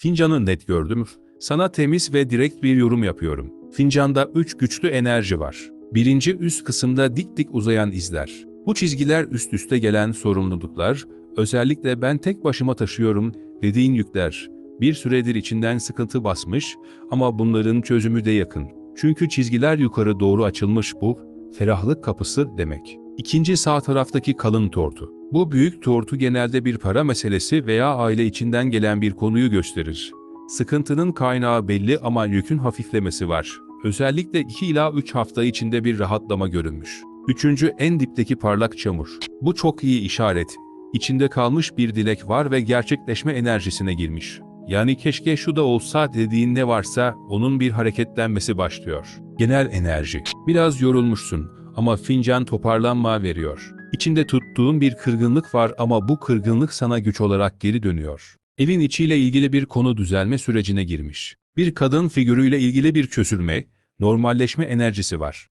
Fincanı net gördüm. Sana temiz ve direkt bir yorum yapıyorum. Fincanda üç güçlü enerji var. Birinci üst kısımda dik dik uzayan izler. Bu çizgiler üst üste gelen sorumluluklar, özellikle ben tek başıma taşıyorum dediğin yükler. Bir süredir içinden sıkıntı basmış ama bunların çözümü de yakın. Çünkü çizgiler yukarı doğru açılmış bu, ferahlık kapısı demek. İkinci sağ taraftaki kalın tortu. Bu büyük tortu genelde bir para meselesi veya aile içinden gelen bir konuyu gösterir. Sıkıntının kaynağı belli ama yükün hafiflemesi var. Özellikle 2 ila 3 hafta içinde bir rahatlama görünmüş. Üçüncü en dipteki parlak çamur. Bu çok iyi işaret. İçinde kalmış bir dilek var ve gerçekleşme enerjisine girmiş. Yani keşke şu da olsa dediğin ne varsa onun bir hareketlenmesi başlıyor. Genel enerji. Biraz yorulmuşsun ama fincan toparlanma veriyor. İçinde tuttuğun bir kırgınlık var ama bu kırgınlık sana güç olarak geri dönüyor. Evin içiyle ilgili bir konu düzelme sürecine girmiş. Bir kadın figürüyle ilgili bir çözülme, normalleşme enerjisi var.